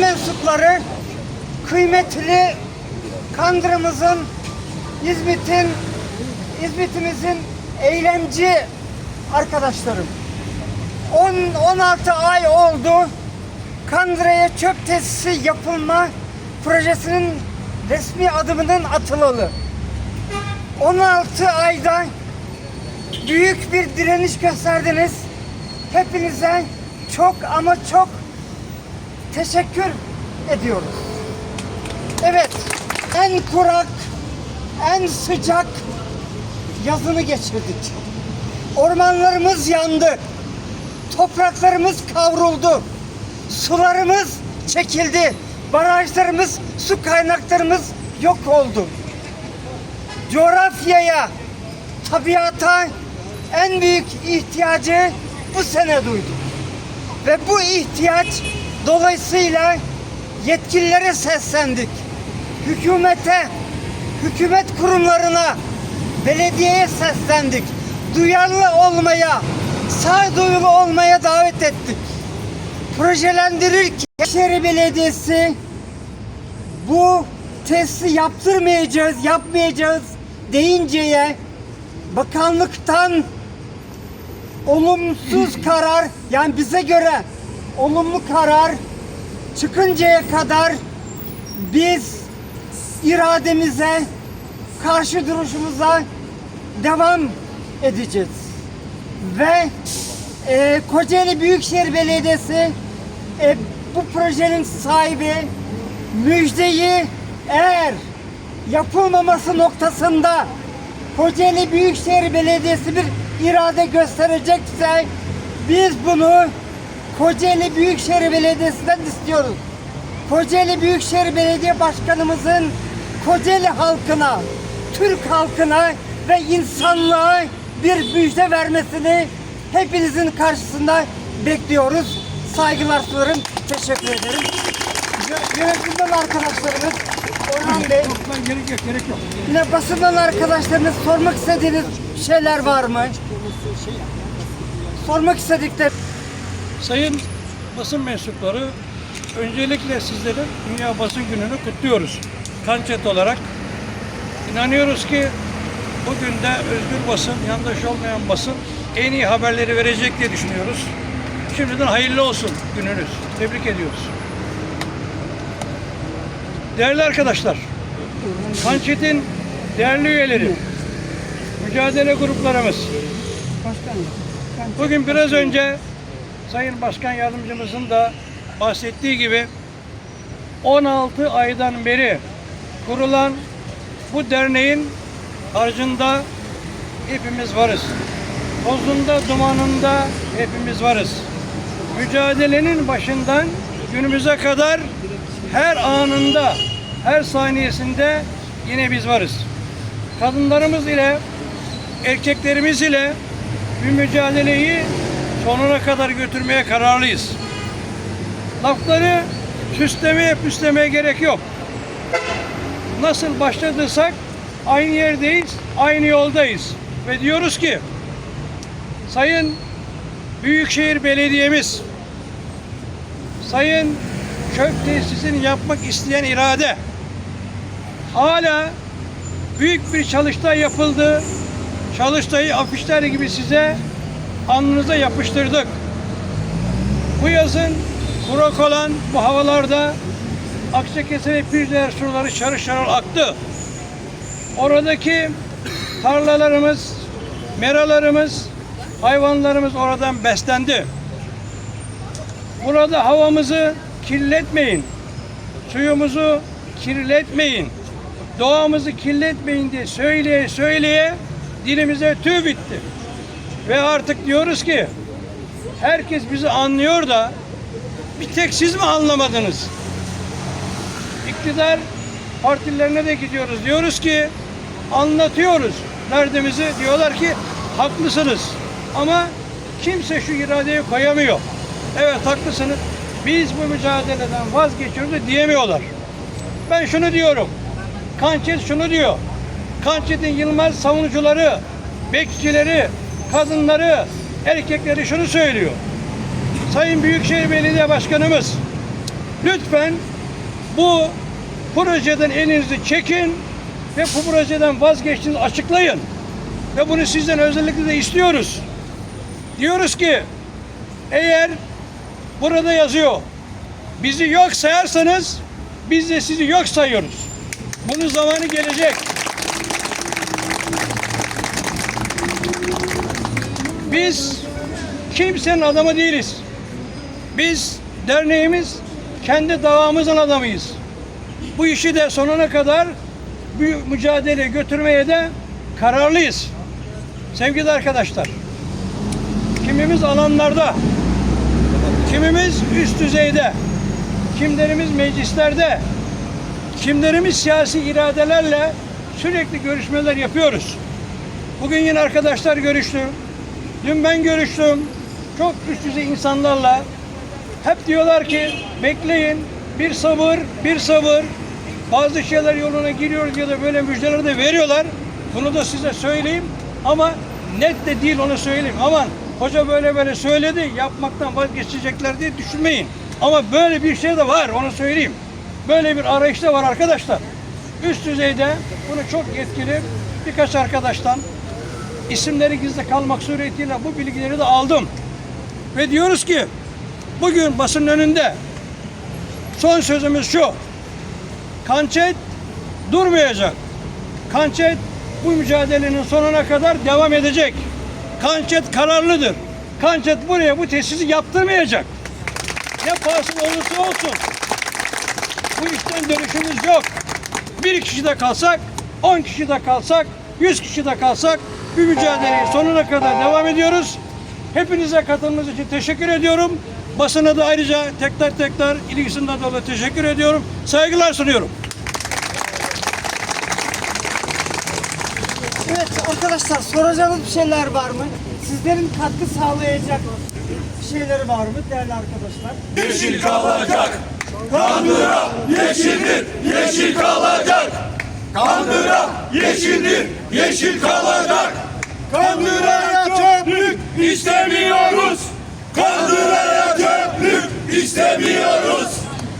mensupları kıymetli Kandırımızın, İzmit'in, İzmit'imizin eylemci arkadaşlarım. 10 16 ay oldu. Kandıra'ya çöp tesisi yapılma projesinin resmi adımının atılalı. 16 ayda büyük bir direniş gösterdiniz. Hepinize çok ama çok teşekkür ediyoruz. Evet, en kurak, en sıcak yazını geçirdik. Ormanlarımız yandı. Topraklarımız kavruldu. Sularımız çekildi. Barajlarımız, su kaynaklarımız yok oldu. Coğrafyaya, tabiata en büyük ihtiyacı bu sene duyduk. Ve bu ihtiyaç dolayısıyla yetkililere seslendik. Hükümete, hükümet kurumlarına, belediyeye seslendik. Duyarlı olmaya, sağduyulu olmaya davet ettik. Projelendirirken Şehir Belediyesi bu testi yaptırmayacağız, yapmayacağız deyinceye bakanlıktan olumsuz karar yani bize göre olumlu karar çıkıncaya kadar biz irademize karşı duruşumuza devam edeceğiz. Ve e, Kocaeli Büyükşehir Belediyesi e, bu projenin sahibi müjdeyi eğer yapılmaması noktasında Kocaeli Büyükşehir Belediyesi bir irade gösterecekse biz bunu Kocaeli Büyükşehir Belediyesi'nden istiyoruz. Kocaeli Büyükşehir Belediye Başkanımızın Kocaeli halkına, Türk halkına ve insanlığa bir müjde vermesini hepinizin karşısında bekliyoruz. Saygılar sunarım. Teşekkür ederim. Yö- Yönetimden arkadaşlarımız Orhan Bey, Lan gerek yok, gerek yok. yine basından arkadaşlarınız sormak istediğiniz şeyler var mı? Sormak istedikleri Sayın basın mensupları, öncelikle sizlerin Dünya Basın Günü'nü kutluyoruz. Kançet olarak. İnanıyoruz ki bugün de özgür basın, yandaş olmayan basın en iyi haberleri verecek diye düşünüyoruz. Şimdiden hayırlı olsun gününüz. Tebrik ediyoruz. Değerli arkadaşlar, Kançet'in değerli üyeleri, mücadele gruplarımız, Bugün biraz önce Sayın Başkan Yardımcımızın da bahsettiği gibi 16 aydan beri kurulan bu derneğin harcında hepimiz varız. Tozunda, dumanında hepimiz varız. Mücadelenin başından günümüze kadar her anında, her saniyesinde yine biz varız. Kadınlarımız ile, erkeklerimiz ile bir mücadeleyi sonuna kadar götürmeye kararlıyız. Lafları süslemeye püslemeye gerek yok. Nasıl başladıysak aynı yerdeyiz, aynı yoldayız. Ve diyoruz ki Sayın Büyükşehir Belediye'miz Sayın çöp tesisini yapmak isteyen irade hala büyük bir çalıştay yapıldı. Çalıştayı afişler gibi size alnınıza yapıştırdık. Bu yazın kurak olan bu havalarda Akçakese ve suları şarıl şarıl aktı. Oradaki tarlalarımız, meralarımız, hayvanlarımız oradan beslendi. Burada havamızı kirletmeyin. Suyumuzu kirletmeyin. Doğamızı kirletmeyin diye söyleye söyleye dilimize tüy bitti. Ve artık diyoruz ki herkes bizi anlıyor da bir tek siz mi anlamadınız? İktidar partilerine de gidiyoruz. Diyoruz ki anlatıyoruz derdimizi. Diyorlar ki haklısınız. Ama kimse şu iradeyi koyamıyor. Evet haklısınız. Biz bu mücadeleden vazgeçiyoruz da diyemiyorlar. Ben şunu diyorum. Kançet şunu diyor. Kançet'in Yılmaz savunucuları, bekçileri, kadınları, erkekleri şunu söylüyor. Sayın Büyükşehir Belediye Başkanımız lütfen bu projeden elinizi çekin ve bu projeden vazgeçtiğinizi açıklayın. Ve bunu sizden özellikle de istiyoruz. Diyoruz ki eğer burada yazıyor bizi yok sayarsanız biz de sizi yok sayıyoruz. Bunun zamanı gelecek. Biz kimsenin adamı değiliz. Biz derneğimiz kendi davamızın adamıyız. Bu işi de sonuna kadar bu mücadele götürmeye de kararlıyız. Sevgili arkadaşlar, kimimiz alanlarda, kimimiz üst düzeyde, kimlerimiz meclislerde, kimlerimiz siyasi iradelerle sürekli görüşmeler yapıyoruz. Bugün yine arkadaşlar görüştü. Dün ben görüştüm. Çok üst düzey insanlarla. Hep diyorlar ki bekleyin. Bir sabır, bir sabır. Bazı şeyler yoluna giriyor ya da böyle müjdeler de veriyorlar. Bunu da size söyleyeyim. Ama net de değil onu söyleyeyim. Aman hoca böyle böyle söyledi yapmaktan vazgeçecekler diye düşünmeyin. Ama böyle bir şey de var onu söyleyeyim. Böyle bir arayış da var arkadaşlar. Üst düzeyde bunu çok yetkili birkaç arkadaştan isimleri gizli kalmak suretiyle bu bilgileri de aldım. Ve diyoruz ki bugün basın önünde son sözümüz şu. Kançet durmayacak. Kançet bu mücadelenin sonuna kadar devam edecek. Kançet kararlıdır. Kançet buraya bu tesisi yaptırmayacak. Ne pahasına olursa olsun. Bu işten dönüşümüz yok. Bir kişi de kalsak, on kişi de kalsak, yüz kişi de kalsak bir mücadeleyi sonuna kadar devam ediyoruz. Hepinize katılımınız için teşekkür ediyorum. Basına da ayrıca tekrar tekrar ilgisinden dolayı teşekkür ediyorum. Saygılar sunuyorum. Evet arkadaşlar soracağınız bir şeyler var mı? Sizlerin katkı sağlayacak bir şeyleri var mı değerli arkadaşlar? Yeşil kalacak. Kandıra yeşildir, yeşil kalacak. Kandıra yeşildir, yeşil kalacak. Kandıra'ya çöplük istemiyoruz. Kandıra'ya çöplük istemiyoruz.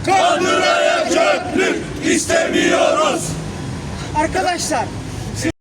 Kandıra'ya çöplük istemiyoruz. Arkadaşlar